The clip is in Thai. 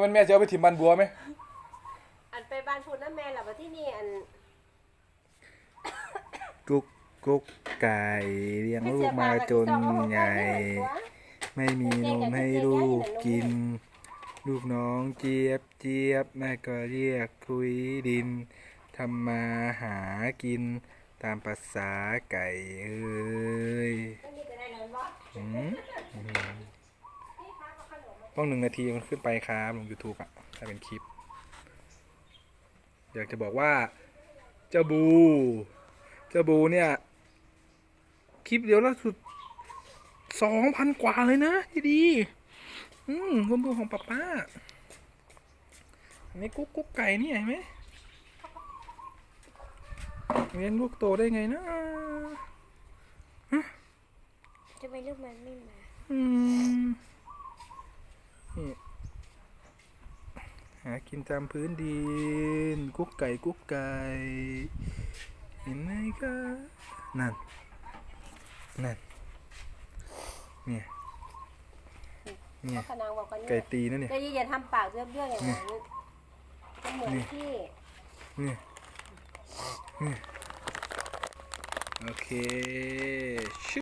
เป็นแม่จะเอาไปถิ่มบันบัวไหมอันไปบ้านพูดน้ำแม่หลับที่นี่อันกุ๊กกุ๊กไก่เลี้ยงลูกมาจนใหญ่ ไม่มีนมให้ลูกกิน ลูกน้องเจี๊ยบเจี๊ยบแม่ก็เรียกคุยดินทำมาหากินตามภาษาไก่เอ้ย นี่ก็ได้นอนวะ อืม ต้องหนึ่งนาทีมันขึ้นไปครับลง YouTube อะถ้าเป็นคลิป อยากจะบอกว่า เจ้าบู เจ้าบูเนี่ย คลิปเดียวล่าสุดสองพันกว่าเลยนะที่ดีอืมคนดูของป้าป้าอันนี้กุ๊กกุ๊กไก่นี่เห็นไหมเลี้ยงลูกโตได้ไงนะทำไมลูกมันไม่มา อืมนี่ หากินตามพื้นดิน กุ๊กไก่กุ๊กไก่ เห็นไหมคะนั่น นั่น เนี่ย เนี่ยขนางบอกกันไก่เนี่ยตีนะเนี่ยจะอย่าทำปากเบี้ยวๆอย่างนั้นจะเหมือนที่เนี่ย เนี่ย โอเคชึ